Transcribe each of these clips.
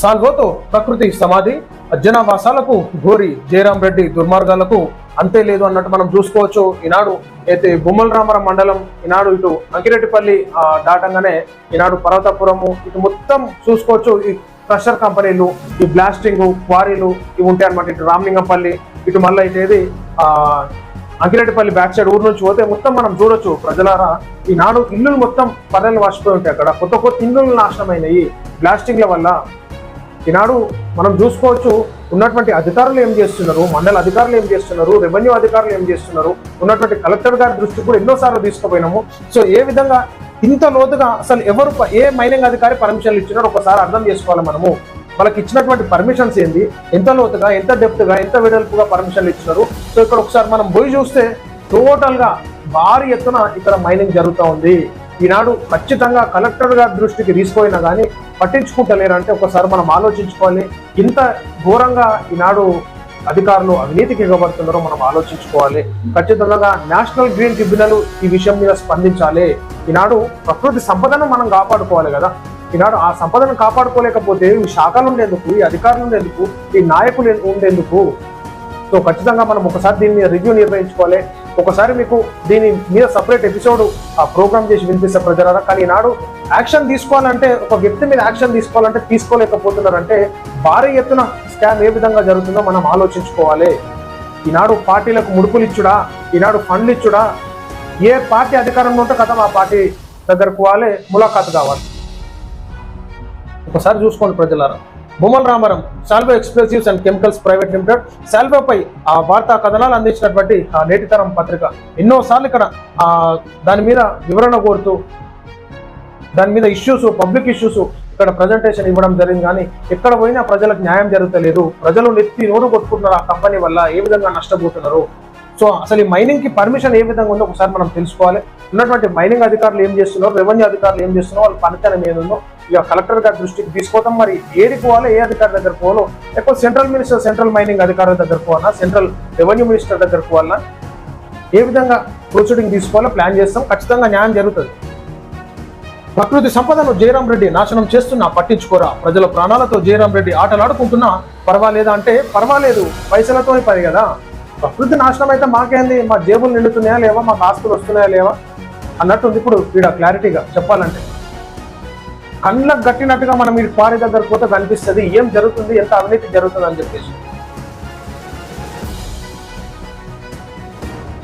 సాల్వోతో ప్రకృతి సమాధి జనావాసాలకు ఘోరి జయరాం రెడ్డి దుర్మార్గాలకు అంతే లేదు అన్నట్టు మనం చూసుకోవచ్చు. ఈనాడు అయితే బొమ్మల రామరం మండలం ఈనాడు ఇటు అంకిరెడ్డిపల్లి దాటంగానే ఈనాడు పర్వతపురము ఇటు మొత్తం చూసుకోవచ్చు. ఈ క్రషర్ కంపెనీలు ఈ బ్లాస్టింగ్ క్వారీలు ఇవి ఉంటాయి అనమాట ఇటు రామలింగంపల్లి ఇటు మళ్ళీ అయితే ఇది అంకిరెడ్డిపల్లి బ్యాక్ సైడ్ ఊరు నుంచి పోతే మొత్తం మనం చూడొచ్చు ప్రజలారా. ఈనాడు ఇల్లులు మొత్తం పర్రెలు వాసిపోయి ఉంటాయి అక్కడ. కొత్త కొత్త ఇల్లులు నాశనమైనవి బ్లాస్టింగ్ల వల్ల ఈనాడు మనం చూసుకోవచ్చు ఉన్నటువంటి అధికారులు ఏం చేస్తున్నారు? మండల అధికారులు ఏం చేస్తున్నారు? రెవెన్యూ అధికారులు ఏం చేస్తున్నారు? ఉన్నటువంటి కలెక్టర్ గారి దృష్టికి కూడా ఎన్నోసార్లు తీసుకుపోయినాము. సో ఏ విధంగా ఇంత లోతుగా అసలు ఎవరు ఏ మైనింగ్ అధికారి పర్మిషన్లు ఇచ్చినారో ఒకసారి అర్థం చేసుకోవాలి మనము. వాళ్ళకి ఇచ్చినటువంటి పర్మిషన్స్ ఏంది? ఎంత లోతుగా ఎంత డెప్త్గా ఎంత వెడల్పుగా పర్మిషన్లు ఇచ్చినారు? సో ఇక్కడ ఒకసారి మనం పోయి చూస్తే టోటల్గా భారీ ఎత్తున ఇక్కడ మైనింగ్ జరుగుతూ ఉంది. ఈనాడు ఖచ్చితంగా కలెక్టర్ గారి దృష్టికి తీసుకుపోయినా కానీ పట్టించుకుంటలేరు. అంటే ఒకసారి మనం ఆలోచించుకోవాలి. ఇంత ఘోరంగా ఈనాడు అధికారులు అవినీతికి ఎగబడుతున్నారో మనం ఆలోచించుకోవాలి. ఖచ్చితంగా నేషనల్ గ్రీన్ ట్రిబ్యునల్ ఈ విషయం మీద స్పందించాలి. ఈనాడు ప్రకృతి సంపదను మనం కాపాడుకోవాలి కదా. ఈనాడు ఆ సంపదను కాపాడుకోలేకపోతే ఈ శాఖలు ఉండేందుకు ఈ అధికారులు ఉండేందుకు ఈ నాయకులు ఉండేందుకు. సో ఖచ్చితంగా మనం ఒకసారి దీన్ని రివ్యూ నిర్వహించుకోవాలి ఒకసారి మీకు దీని మీద సపరేట్ ఎపిసోడ్ ఆ ప్రోగ్రామ్ చేసి వినిపిస్తే ప్రజలారా. కానీ ఈనాడు యాక్షన్ తీసుకోవాలంటే ఒక వ్యక్తి మీద యాక్షన్ తీసుకోవాలంటే తీసుకోలేకపోతున్నారంటే భారీ ఎత్తున స్కామ్ ఏ విధంగా జరుగుతుందో మనం ఆలోచించుకోవాలి. ఈనాడు పార్టీలకు ముడుపులు ఇచ్చుడా? ఈనాడు ఫండ్లు ఇచ్చుడా? ఏ పార్టీ అధికారంలో ఉంటే కదా ఆ పార్టీ దగ్గరకు పోవాలి ములాఖాతు కావాలి. ఒకసారి చూసుకోండి ప్రజలారా. Bommala Ramaram Salvo explosives and chemicals private limited. సాల్వోపై ఆ వార్తా కథనాలు అందించినటువంటి ఆ నేటితరం పత్రిక. ఎన్నోసార్లు ఇక్కడ ఆ దాని మీద వివరణ కోరుతూ దాని మీద ఇష్యూస్ పబ్లిక్ ఇష్యూస్ ఇక్కడ ప్రజెంటేషన్ ఇవ్వడం జరిగింది. కానీ ఎక్కడ పోయినా ప్రజలకు న్యాయం జరుగుతలేదు. ప్రజలు నెత్తి నోరు కొట్టుకుంటున్నారు ఆ కంపెనీ వల్ల. ఏ విధంగా నష్టపోతున్నారు? సో అసలు ఈ మైనింగ్కి పర్మిషన్ ఏ విధంగా ఉందో ఒకసారి మనం తెలుసుకోవాలి. ఉన్నటువంటి మైనింగ్ అధికారులు ఏం చేస్తున్నారు రెవెన్యూ అధికారులు ఏం చేస్తున్నారు వాళ్ళ పనితనం ఏముందో ఇక కలెక్టర్ గారి దృష్టికి తీసుకోవడం మరి ఏది పోవాలో ఏ అధికారి దగ్గర పోవాలో ఎక్కువ సెంట్రల్ మినిస్టర్ సెంట్రల్ మైనింగ్ అధికారుల దగ్గర పోవాలా సెంట్రల్ రెవెన్యూ మినిస్టర్ దగ్గర పోవాలా ఏ విధంగా ప్రొసీడింగ్ తీసుకోవాలో ప్లాన్ చేస్తాం. ఖచ్చితంగా న్యాయం జరుగుతుంది. ప్రకృతి సంపదను జయరాం రెడ్డి నాశనం చేస్తున్నా పట్టించుకోరా. ప్రజల ప్రాణాలతో జయరాం రెడ్డి ఆటలాడుకుంటున్నా పర్వాలేదా అంటే పర్వాలేదు. పైసలతోని పని కదా. ప్రకృతి నాశనం అయితే మాకేంది? మా జేబులు నిండుతున్నాయా లేవా? మాకు ఆస్తులు వస్తున్నాయా లేవా? అన్నట్టుంది ఇప్పుడు ఈడ క్లారిటీగా చెప్పాలంటే. కళ్ళకు గట్టినట్టుగా మనం ఈ క్వారీ దగ్గర పోతే కనిపిస్తుంది. ఏం జరుగుతుంది? ఎంత అవినీతి జరుగుతుంది అని చెప్పేసి.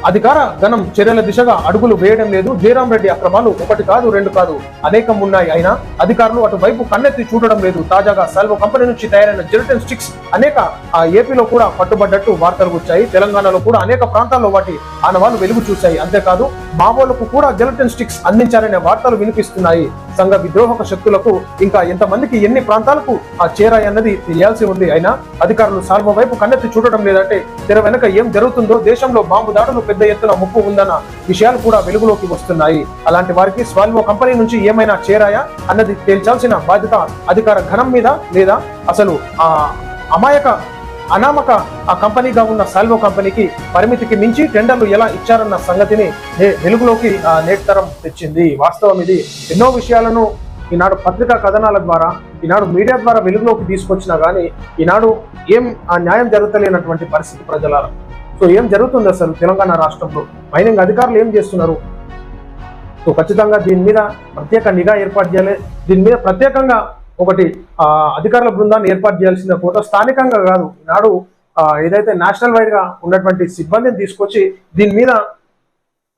అధికార గణం చర్యల దిశగా అడుగులు వేయడం లేదు. జయరాం రెడ్డి అక్రమాలు ఒకటి కాదు రెండు కాదు అనేకం ఉన్నాయి. అయినా అధికారులు అటువైపు కన్నెత్తి చూడడం లేదు. తాజాగా సెల్వో కంపెనీ నుంచి తయారైన జెలటిన్ స్టిక్స్ అనేక ఆ ఏపీలో కూడా పట్టుబడ్డట్టు వార్తలు వచ్చాయి. తెలంగాణలో కూడా అనేక ప్రాంతాల్లో వాటి ఆనవాళ్ళు వెలుగు చూశాయి. అంతేకాదు మావోలకు కూడా జెలటిన్ స్టిక్స్ అందించారనే వార్తలు వినిపిస్తున్నాయి. సంఘ విద్రోహక శక్తులకు ఇంకా ఎంతమందికి ఎన్ని ప్రాంతాలకు ఆ చేరాయన్నది తెలియాల్సి ఉంది. అయినా అధికారులు సాల్వ వైపు కన్నెత్తి చూడటం లేదంటే తెర వెనక ఏం జరుగుతుందో దేశంలో బాంబు దాడులు పెద్ద ఎత్తున ముప్పు ఉందన్న విషయాలు కూడా వెలుగులోకి వస్తున్నాయి. అలాంటి వారికి స్వాల్వో కంపెనీ నుంచి ఏమైనా చేరాయా అన్నది తేల్చాల్సిన బాధ్యత అధికార ఘనం మీద లేదా అసలు ఆ అమాయక అనామక ఆ కంపెనీగా ఉన్న సాల్వో కంపెనీకి పరిమితికి మించి టెండర్లు ఎలా ఇచ్చారన్న సంగతిని వెలుగులోకి నేటితరం తెచ్చింది. వాస్తవం ఇది. ఎన్నో విషయాలను ఈనాడు పత్రికా కథనాల ద్వారా ఈనాడు మీడియా ద్వారా వెలుగులోకి తీసుకొచ్చినా కానీ ఈనాడు ఏం ఆ న్యాయం జరుగుతలేనటువంటి పరిస్థితి ప్రజల సో ఏం జరుగుతుంది అసలు తెలంగాణ రాష్ట్రంలో? మైనింగ్ అధికారులు ఏం చేస్తున్నారు? సో ఖచ్చితంగా దీని మీద ప్రత్యేక నిఘా ఏర్పాటు చేయాలి. దీని మీద ప్రత్యేకంగా ఒకటి అధికారుల బృందాన్ని ఏర్పాటు చేయాల్సిన కోట స్థానికంగా కాదు. నాడు ఏదైతే నేషనల్ వైడ్గా ఉన్నటువంటి సిబ్బందిని తీసుకొచ్చి దీని మీద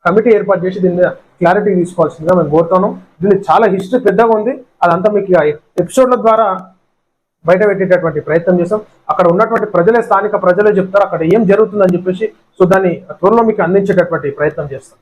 కమిటీ ఏర్పాటు చేసి దీని మీద క్లారిటీ తీసుకోవాల్సిందిగా మేము కోరుతున్నాం. దీన్ని చాలా హిస్టరీ పెద్దగా ఉంది. అదంతా మీకు ఎపిసోడ్ల ద్వారా బయట పెట్టేటటువంటి ప్రయత్నం చేస్తాం అక్కడ ఉన్నటువంటి ప్రజలే స్థానిక ప్రజలే చెప్తారు. అక్కడ ఏం జరుగుతుందని చెప్పేసి సో దాన్ని త్వరలో మీకు అందించేటటువంటి ప్రయత్నం చేస్తాం.